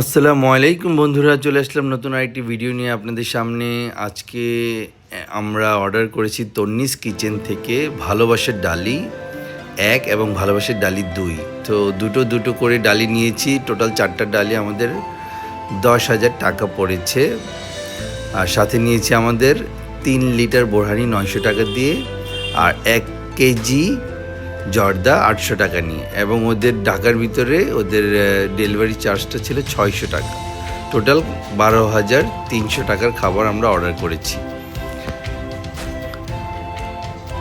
আসসালামু আলাইকুম বন্ধুরা, চলে আসলাম নতুন আরেকটি ভিডিও নিয়ে আপনাদের সামনে। আজকে আমরা অর্ডার করেছি তন্নিস কিচেন থেকে ভালোবাসার ডালি, এক এবং ভালোবাসার ডালি দুই। তো দুটো দুটো করে ডালি নিয়েছি টোটাল চারটা ডালি আমাদের দশ হাজার টাকা পড়েছে। আর সাথে নিয়েছি আমাদের তিন লিটার বোরহানি নয়শো টাকা দিয়ে, আর এক কেজি জর্দা আটশো টাকা নিয়ে এবং ওদের ঢাকার ভিতরে ওদের ডেলিভারি চার্জটা ছিল ছয়শো টাকা। টোটাল বারো হাজার তিনশো টাকার খাবার আমরা অর্ডার করেছি।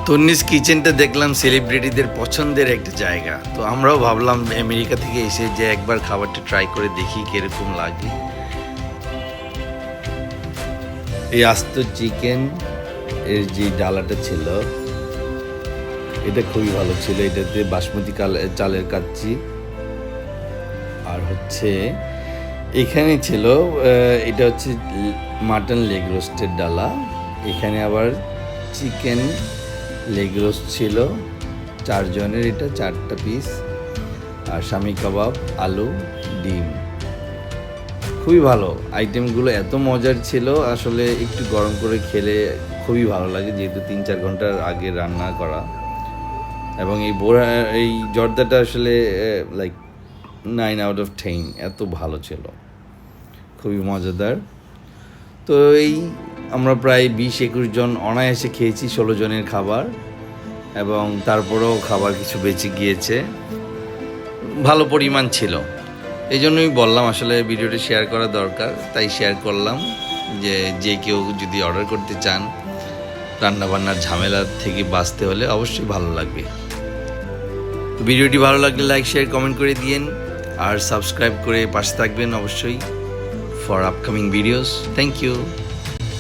তন্নিস কিচেনটা দেখলাম সেলিব্রিটিদের পছন্দের একটা জায়গা। তো আমরাও ভাবলাম আমেরিকা থেকে এসে যে একবার খাবারটা ট্রাই করে দেখি কীরকম লাগে। এই আস্ত চিকেন এর যে ডালাটা ছিল এটা খুবই ভালো ছিল এটাতে বাসমতি কাল চালের কাচ্ছি আর হচ্ছে এখানে ছিল এটা হচ্ছে মাটন লেগ রোস্টের ডালা। এখানে আবার চিকেন লেগ রোস্ট ছিল, চারজনের এটা, চারটা পিস। আর স্বামী কাবাব, আলু, ডিম। খুবই ভালো, আইটেমগুলো এত মজার ছিল, আসলে একটু গরম করে খেলে খুবই ভালো লাগে, যেহেতু তিন চার ঘণ্টার আগে রান্না করা। এবং এই বোরা, এই জর্দাটা আসলে like nine out of ten এত ভালো ছিল। খুবই মজাদার। তো এই আমরা প্রায় বিশ, একুশ জন অনায়াসে খেয়েছি, ষোলো জনের খাবার, এবং তারপরেও খাবার কিছু বেঁচে গিয়েছে। ভালো পরিমাণ ছিল। এই জন্যই বললাম, আসলে ভিডিওটা শেয়ার করা দরকার। তাই শেয়ার করলাম যে যে কেউ যদি অর্ডার করতে চান, রান্নাবান্নার ঝামেলা থেকে বাঁচতে হলে অবশ্যই ভালো লাগবে। তো ভিডিওটি ভালো লাগলে লাইক শেয়ার কমেন্ট করে দিয়েন। আর সাবস্ক্রাইব করে পাশে থাকবেন অবশ্যই for upcoming videos thank you